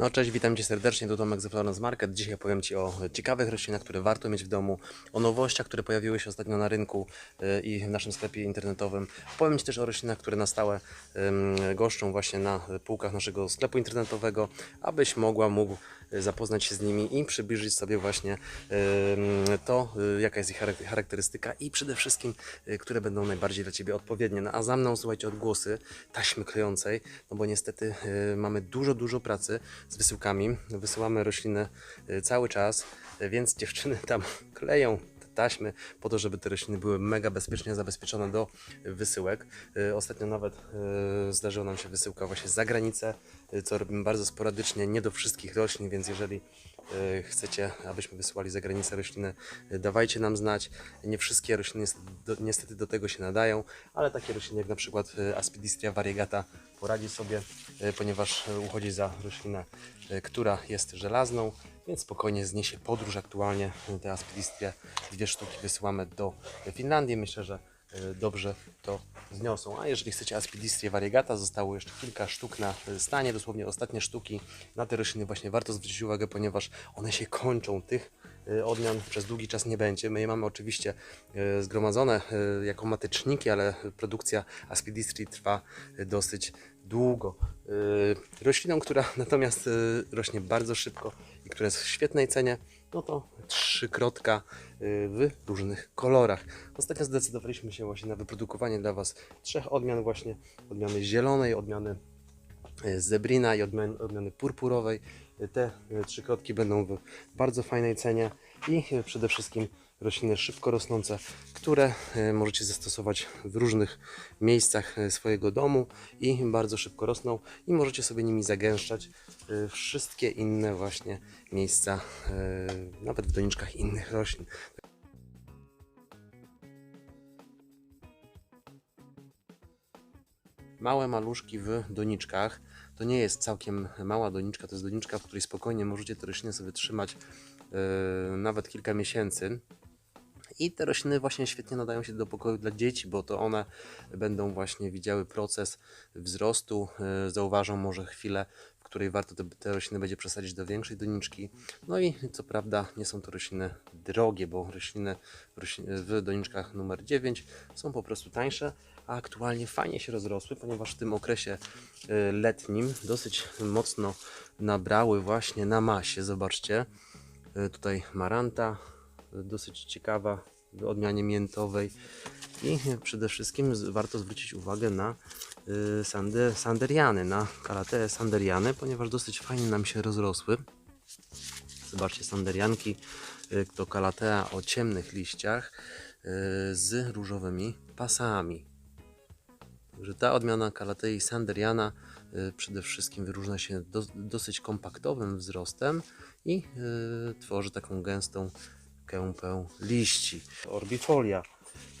No cześć, witam Cię serdecznie, to Tomek z Florence Market. Dzisiaj powiem Ci o ciekawych roślinach, które warto mieć w domu, o nowościach, które pojawiły się ostatnio na rynku y, i w naszym sklepie internetowym. Powiem Ci też o roślinach, które na stałe goszczą właśnie na półkach naszego sklepu internetowego, abyś mogła, mógł zapoznać się z nimi i przybliżyć sobie właśnie to, y, jaka jest ich charak- charakterystyka i przede wszystkim, y, które będą najbardziej dla Ciebie odpowiednie. No, a za mną, słuchajcie, odgłosy taśmy klejącej, no bo niestety y, mamy dużo, dużo pracy z wysyłkami. Wysyłamy rośliny cały czas, więc dziewczyny tam kleją taśmy po to, żeby te rośliny były mega bezpiecznie zabezpieczone do wysyłek. Y, Ostatnio nawet y, zdarzyła nam się wysyłka właśnie za granicę, y, co robimy bardzo sporadycznie, nie do wszystkich roślin, więc jeżeli chcecie, abyśmy wysyłali za granicę rośliny, y, dawajcie nam znać. Nie wszystkie rośliny niestety do, tego się nadają, ale takie rośliny jak na przykład y, Aspidistria variegata poradzi sobie, ponieważ uchodzi za roślinę, która jest żelazną, więc spokojnie zniesie podróż aktualnie. Te Aspidistrie, dwie sztuki wysyłamy do Finlandii. Myślę, że dobrze to zniosą. A jeżeli chcecie Aspidistrie variegata, zostało jeszcze kilka sztuk na y, stanie, dosłownie ostatnie sztuki. Na te rośliny właśnie warto zwrócić uwagę, ponieważ one się kończą. Tych y, odmian przez długi czas nie będzie. My je mamy oczywiście y, zgromadzone y, jako mateczniki, ale produkcja Aspidistrii trwa y, dosyć długo. Y, Rośliną, która natomiast y, rośnie bardzo szybko i która jest w świetnej cenie, no to trzykrotka y, w różnych kolorach. Ostatnio zdecydowaliśmy się właśnie na wyprodukowanie dla Was trzech odmian właśnie. Odmiany zielonej, odmiany y, zebrina i odmiany, odmiany purpurowej. Y, Te trzy krotki będą w bardzo fajnej cenie i przede wszystkim rośliny szybko rosnące, które y, możecie zastosować w różnych miejscach y, swojego domu i bardzo szybko rosną i możecie sobie nimi zagęszczać y, wszystkie inne właśnie miejsca, nawet w doniczkach innych roślin. Małe maluszki w doniczkach. To nie jest całkiem mała doniczka, to jest doniczka, w której spokojnie możecie te rośliny sobie trzymać nawet kilka miesięcy. I te rośliny właśnie świetnie nadają się do pokoju dla dzieci, bo to one będą właśnie widziały proces wzrostu, yy, zauważą może chwilę, w której warto te, te rośliny będzie przesadzić do większej doniczki. No i co prawda nie są to rośliny drogie, bo rośliny w roślin- w doniczkach numer 9 są po prostu tańsze, a aktualnie fajnie się rozrosły, ponieważ w tym okresie y, letnim dosyć mocno nabrały właśnie na masie. Zobaczcie, y, tutaj maranta, dosyć ciekawa w odmianie miętowej i przede wszystkim warto zwrócić uwagę na y, sande, sanderiany, na kalateę sanderiany, ponieważ dosyć fajnie nam się rozrosły. Zobaczcie, sanderianki y, to kalatea o ciemnych liściach y, z różowymi pasami. Także ta odmiana Kalatei Sanderiana przede wszystkim wyróżnia się do, dosyć kompaktowym wzrostem i tworzy taką gęstą kępę liści. Orbifolia.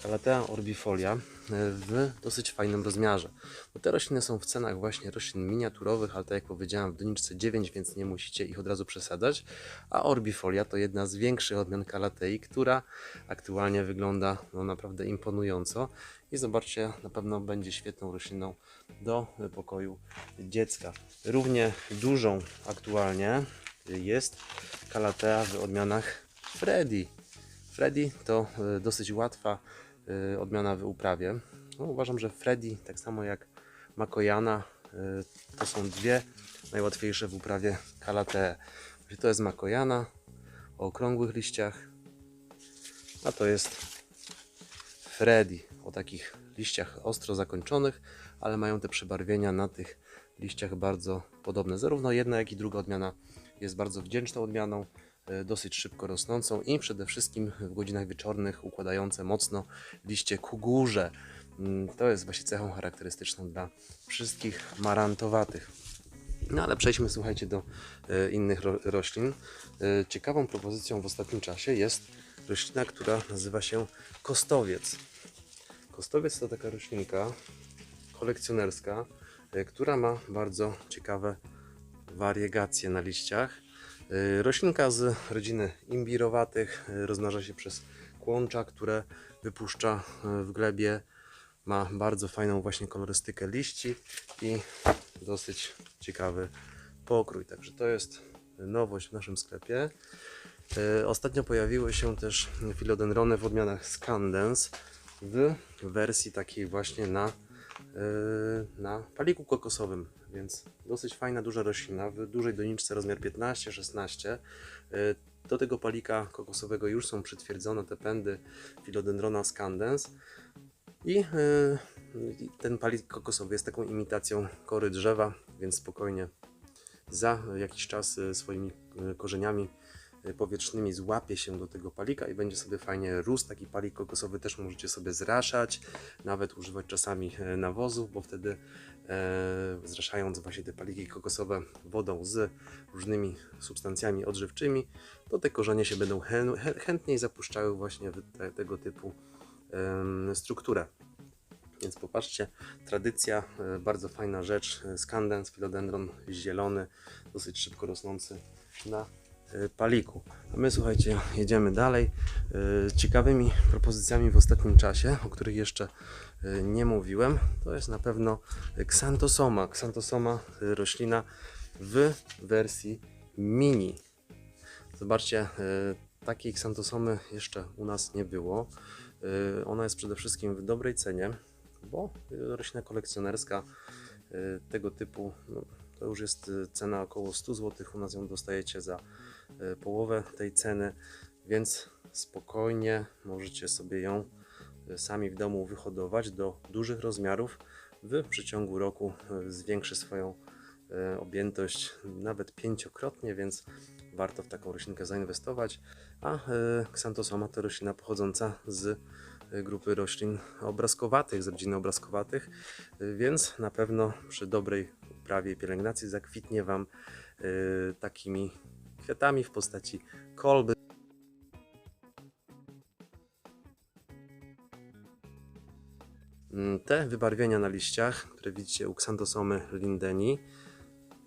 Kalatea orbifolia y, w dosyć fajnym rozmiarze. Bo te rośliny są w cenach właśnie roślin miniaturowych, ale tak jak powiedziałem w doniczce 9, więc nie musicie ich od razu przesadzać. A orbifolia to jedna z większych odmian kalatei, która aktualnie wygląda no, naprawdę imponująco. I zobaczcie, na pewno będzie świetną rośliną do pokoju dziecka. Równie dużą aktualnie jest kalatea w odmianach Freddy. Freddy to y, dosyć łatwa y, odmiana w uprawie. No, uważam, że Freddy, tak samo jak Makojana, y, to są dwie najłatwiejsze w uprawie kalatee. To jest Makojana o okrągłych liściach, a to jest Freddy o takich liściach ostro zakończonych, ale mają te przebarwienia na tych liściach bardzo podobne. Zarówno jedna, jak i druga odmiana jest bardzo wdzięczną odmianą, e, dosyć szybko rosnącą i przede wszystkim w godzinach wieczornych układające mocno liście ku górze. Mm, To jest właśnie cechą charakterystyczną dla wszystkich marantowatych. No ale przejdźmy, słuchajcie, do e, innych ro roślin. E, ciekawą propozycją w ostatnim czasie jest roślina, która nazywa się kostowiec. Kostowiec to taka roślinka kolekcjonerska, e, która ma bardzo ciekawe wariegacje na liściach. E, Roślinka z rodziny imbirowatych e, rozmnaża się przez kłącza, które wypuszcza e, w glebie. Ma bardzo fajną właśnie kolorystykę liści i dosyć ciekawy pokrój. Także to jest nowość w naszym sklepie. Ostatnio pojawiły się też filodendrony w odmianach Scandens w wersji takiej właśnie na, na paliku kokosowym, więc dosyć fajna, duża roślina w dużej doniczce rozmiar 15-16. E, Do tego palika kokosowego już są przytwierdzone te pędy filodendrona Scandens i e, i ten palik kokosowy jest taką imitacją kory drzewa, więc spokojnie za jakiś czas e, swoimi korzeniami powietrznymi złapie się do tego palika i będzie sobie fajnie rósł. Taki palik kokosowy też możecie sobie zraszać, nawet używać czasami e, nawozów, bo wtedy e, zraszając właśnie te paliki kokosowe wodą z różnymi substancjami odżywczymi, to te korzenie się będą chę- chę- chętniej zapuszczały właśnie w te, tego typu em, strukturę. Więc popatrzcie, tradycja, e, bardzo fajna rzecz. e, Skandens, philodendron zielony, dosyć szybko rosnący na e, paliku. A my słuchajcie, jedziemy dalej. e, Ciekawymi propozycjami w ostatnim czasie, o których jeszcze e, nie mówiłem, to jest na pewno. Xanthosoma, e, roślina w wersji mini. Zobaczcie, takiej Xanthosomy jeszcze u nas nie było. Ona jest przede wszystkim w dobrej cenie, bo roślina kolekcjonerska tego typu no, to już jest cena około 100 zł. U nas ją dostajecie za połowę tej ceny, więc spokojnie możecie sobie ją e, sami w domu wyhodować do dużych rozmiarów. W przeciągu roku e, zwiększy swoją e, objętość nawet pięciokrotnie, więc warto w taką roślinkę zainwestować. A e, Xanthosoma to roślina pochodząca z e, grupy roślin obrazkowatych, z rodziny obrazkowatych, e, więc na pewno przy dobrej uprawie i pielęgnacji zakwitnie Wam e, takimi kwiatami w postaci kolby. Mm, Te wybarwienia na liściach, które widzicie u Xanthosomy lindeni,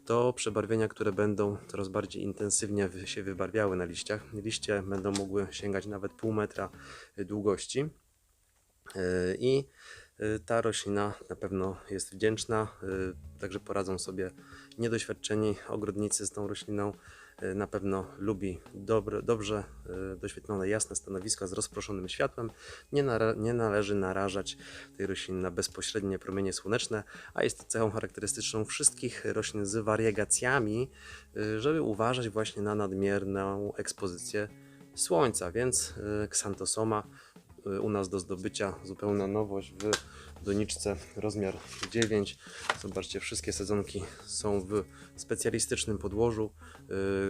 to przebarwienia, które będą coraz bardziej intensywnie się wybarwiały na liściach. Liście będą mogły sięgać nawet pół metra długości. Y, I ta roślina na pewno jest wdzięczna, y, także poradzą sobie niedoświadczeni ogrodnicy z tą rośliną. Y, Na pewno lubi dobre, dobrze y, doświetlone, jasne stanowiska z rozproszonym światłem. Nie, nara- nie należy narażać tej rośliny na bezpośrednie promienie słoneczne, a jest to cechą charakterystyczną wszystkich roślin z wariegacjami, y, żeby uważać właśnie na nadmierną ekspozycję słońca, więc y, Xanthosoma y, u nas do zdobycia zupełna nowość w doniczce rozmiar 9. Zobaczcie, wszystkie sezonki są w specjalistycznym podłożu,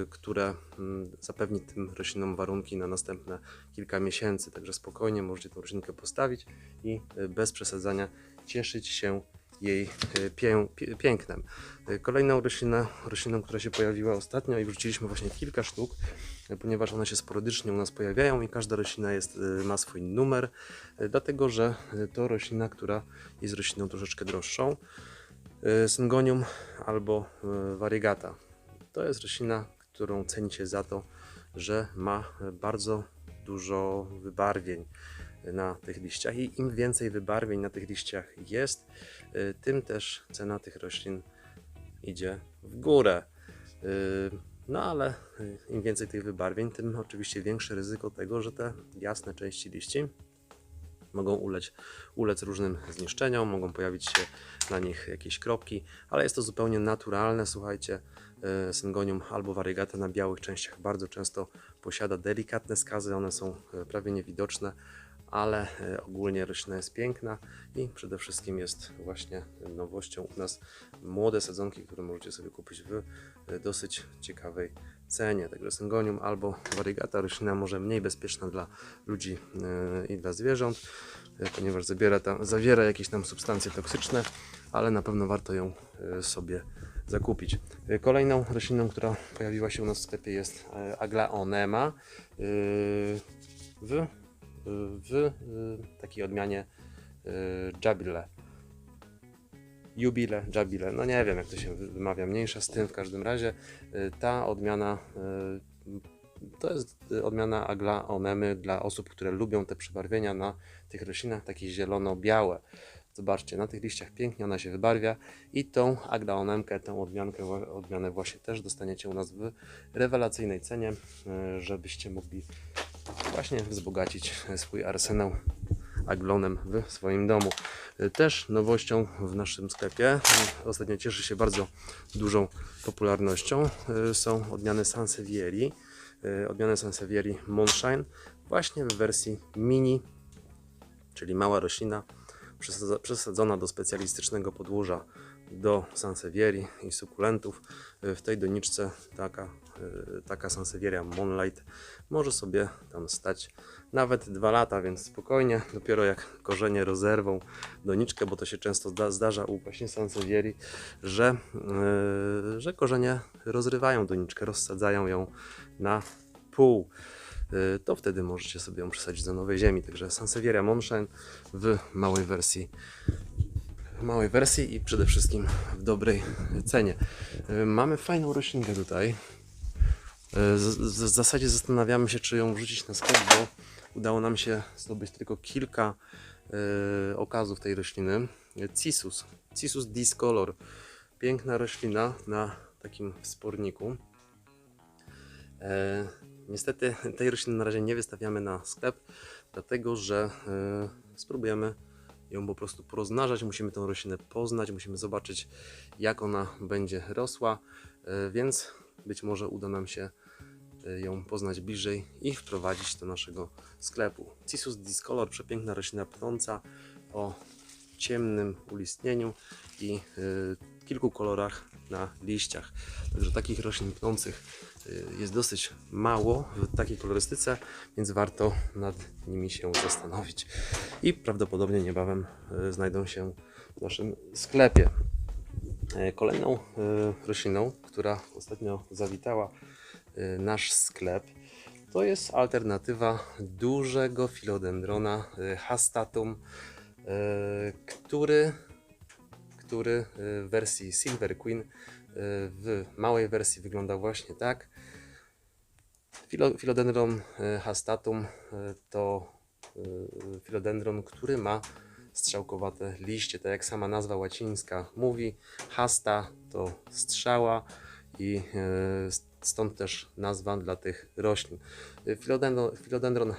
y, które mm, zapewni tym roślinom warunki na następne kilka miesięcy. Także spokojnie możecie tą roślinkę postawić i y, bez przesadzania cieszyć się jej y, pię, pięknem. Y, Kolejną roślinę, rośliną, która się pojawiła ostatnio i wrzuciliśmy właśnie kilka sztuk, y, ponieważ one się sporadycznie u nas pojawiają i każda roślina jest, ma swój numer, dlatego że to roślina, która jest rośliną troszeczkę droższą. Syngonium albo variegata. To jest roślina, którą cenicie za to, że ma bardzo dużo wybarwień na tych liściach i im więcej wybarwień na tych liściach jest, y, tym też cena tych roślin idzie w górę. Y, No ale y, im więcej tych wybarwień, tym oczywiście większe ryzyko tego, że te jasne części liści mogą ulec, ulec różnym zniszczeniom, mogą pojawić się na nich jakieś kropki, ale jest to zupełnie naturalne. Słuchajcie, syngonium albo variegata na białych częściach bardzo często posiada delikatne skazy, one są prawie niewidoczne, ale e, ogólnie roślina jest piękna i przede wszystkim jest właśnie nowością u nas młode sadzonki, które możecie sobie kupić w e, dosyć ciekawej cenie. Także syngonium albo variegata roślina może mniej bezpieczna dla ludzi e, i dla zwierząt, ponieważ zabiera ta, zawiera jakieś tam substancje toksyczne, ale na pewno warto ją sobie zakupić. Kolejną rośliną, która pojawiła się u nas w sklepie jest aglaonema w w y, takiej odmianie y, Jabile. Jubile, Jabile, no nie wiem jak to się wymawia, mniejsza z tym w każdym razie. y, Ta odmiana to jest odmiana aglaonemy dla osób, które lubią te przebarwienia na tych roślinach, takie zielono-białe. Zobaczcie, na tych liściach pięknie ona się wybarwia i tą aglaonemkę, tę odmiankę, odmianę właśnie też dostaniecie u nas w rewelacyjnej cenie, żebyście mogli właśnie wzbogacić swój arsenał aglonem w swoim domu. Też nowością w naszym sklepie, ostatnio cieszy się bardzo dużą popularnością, e, są odmiany Sansevieri, e, odmiany Sansevieri Moonshine, właśnie w wersji mini, czyli mała roślina przesadzona do specjalistycznego podłoża do Sansevieri i sukulentów. E, W tej doniczce taka, taka Sansevieria Moonlight może sobie tam stać nawet dwa lata, więc spokojnie, dopiero jak korzenie rozerwą doniczkę, bo to się często zda, zdarza u właśnie Sansevieri, że, e, że korzenie rozrywają doniczkę, rozsadzają ją na pół. E, To wtedy możecie sobie ją przesadzić do nowej ziemi. Także Sansevieria Monshine w małej wersji w małej wersji i przede wszystkim w dobrej cenie. E, Mamy fajną roślinkę tutaj. W zasadzie zastanawiamy się, czy ją wrzucić na sklep, bo udało nam się zdobyć tylko kilka e, okazów tej rośliny. Cisus, Cisus discolor. Piękna roślina na takim wsporniku. E, niestety tej rośliny na razie nie wystawiamy na sklep, dlatego że e, spróbujemy ją po prostu porozmnażać. Musimy tę roślinę poznać, musimy zobaczyć, jak ona będzie rosła, więc być może uda nam się ją poznać bliżej i wprowadzić do naszego sklepu. Cisus discolor, przepiękna roślina pnąca o ciemnym ulistnieniu i e, kilku kolorach na liściach. Także takich roślin pnących y, jest dosyć mało w takiej kolorystyce, więc warto nad nimi się zastanowić. I prawdopodobnie niebawem y, znajdą się w naszym sklepie. E, Kolejną y, rośliną, która ostatnio zawitała y, nasz sklep, to jest alternatywa dużego filodendrona y, hastatum, y, który który y, w wersji Silver Queen y, w małej wersji wygląda właśnie tak. Filo, Philodendron y, hastatum y, to y, filodendron, który ma strzałkowate liście, tak jak sama nazwa łacińska mówi. Hasta to strzała i y, stąd też nazwa dla tych roślin. Philodendron, y,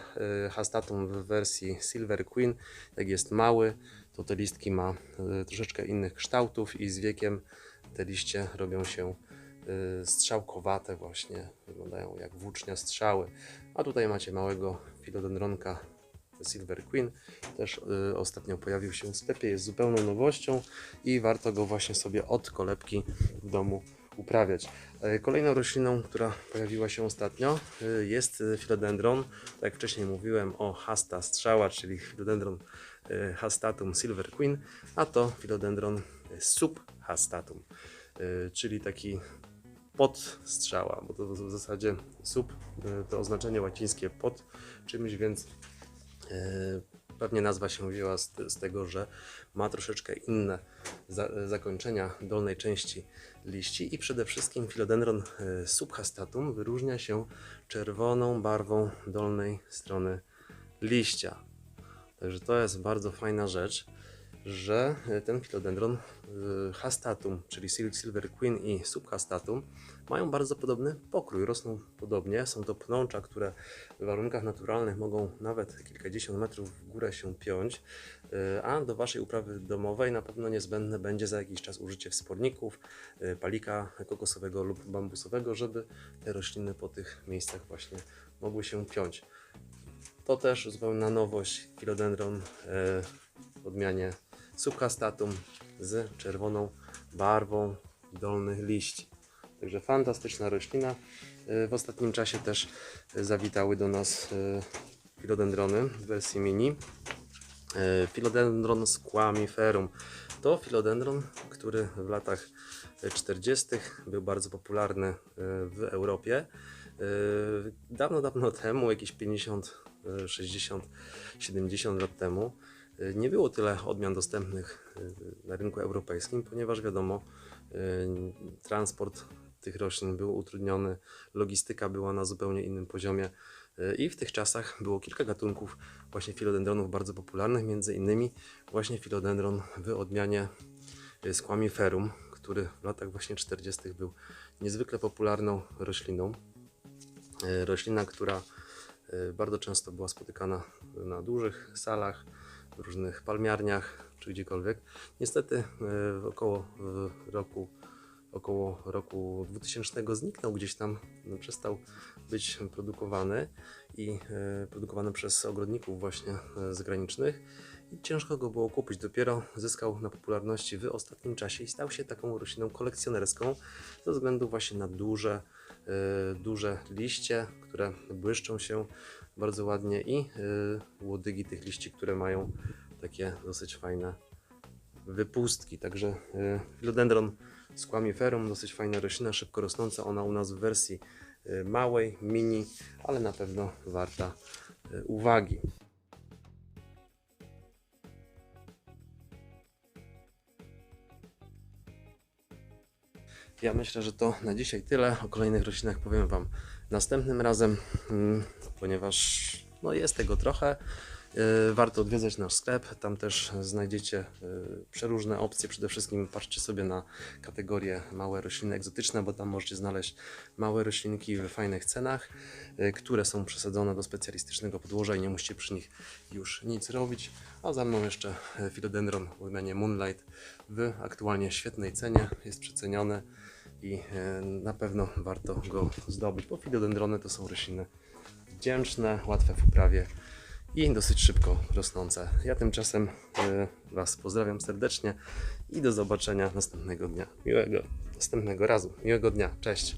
hastatum w wersji Silver Queen, jak jest mały, to te listki ma y, troszeczkę innych kształtów i z wiekiem te liście robią się y, strzałkowate właśnie, wyglądają jak włócznia strzały. A tutaj macie małego filodendronka Silver Queen, też ostatnio pojawił się w sklepie, jest zupełną nowością i warto go właśnie sobie od kolebki w domu uprawiać. E, Kolejną rośliną, która pojawiła się ostatnio y, jest filodendron, tak jak wcześniej mówiłem o hasta strzała, czyli filodendron y, hastatum silver queen, a to filodendron y, subhastatum, czyli taki podstrzała, bo to w zasadzie sub to oznaczenie łacińskie pod czymś, więc pewnie nazwa się wzięła z, z tego, że ma troszeczkę inne za, zakończenia dolnej części liści i przede wszystkim filodendron y, subhastatum wyróżnia się czerwoną barwą dolnej strony liścia. Także to jest bardzo fajna rzecz, że e, ten filodendron y, hastatum, czyli sil- silver queen i subhastatum mają bardzo podobny pokrój, rosną podobnie. Są to pnącza, które w warunkach naturalnych mogą nawet kilkadziesiąt metrów w górę się piąć, y, a do Waszej uprawy domowej na pewno niezbędne będzie za jakiś czas użycie wsporników, palika kokosowego lub bambusowego, żeby te rośliny po tych miejscach właśnie mogły się piąć. To też zupełna nowość, filodendron e, w odmianie subhastatum z czerwoną barwą dolnych liści. Także fantastyczna roślina. E, W ostatnim czasie też zawitały do nas e, filodendrony w wersji mini. E, Philodendron squamiferum to filodendron, który w latach 40. był bardzo popularny w Europie. Dawno, dawno temu, jakieś 50, e, 60, 70 lat temu, nie było tyle odmian dostępnych e, na rynku europejskim, ponieważ wiadomo, e, transport tych roślin był utrudniony, logistyka była na zupełnie innym poziomie, Y, I w tych czasach było kilka gatunków właśnie filodendronów bardzo popularnych, między innymi właśnie filodendron w odmianie y, squamiferum, który w latach właśnie 40. był niezwykle popularną rośliną. Y, Roślina, która y, bardzo często była spotykana na dużych salach, różnych palmiarniach czy gdziekolwiek. Niestety w około y, roku około roku 2000 zniknął gdzieś tam, no, przestał być produkowany i e, produkowany przez ogrodników właśnie e, zagranicznych i ciężko go było kupić. Dopiero zyskał na popularności w ostatnim czasie i stał się taką rośliną kolekcjonerską ze względu właśnie na duże, e, duże liście, które błyszczą się bardzo ładnie i e, łodygi tych liści, które mają takie dosyć fajne wypustki. Także y, Philodendron squamiferum, dosyć fajna roślina, szybko rosnąca. Ona u nas w wersji y, małej, mini, ale na pewno warta y, uwagi. Ja myślę, że to na dzisiaj tyle. O kolejnych roślinach powiem Wam następnym razem, mm, ponieważ no jest tego trochę. Yy, Warto odwiedzać nasz sklep, tam też znajdziecie yy, przeróżne opcje. Przede wszystkim patrzcie sobie na kategorię małe rośliny egzotyczne, bo tam możecie znaleźć małe roślinki w fajnych cenach, yy, które są przesadzone do specjalistycznego podłoża i nie musicie przy nich już nic robić. A za mną jeszcze Philodendron w odmianie Moonlight w aktualnie świetnej cenie, jest przeceniony i e, na pewno warto go zdobyć, bo filodendrony to są rośliny wdzięczne, łatwe w uprawie i dosyć szybko rosnące. Ja tymczasem e, Was pozdrawiam serdecznie i do zobaczenia następnego dnia. Miłego następnego razu. Miłego dnia. Cześć.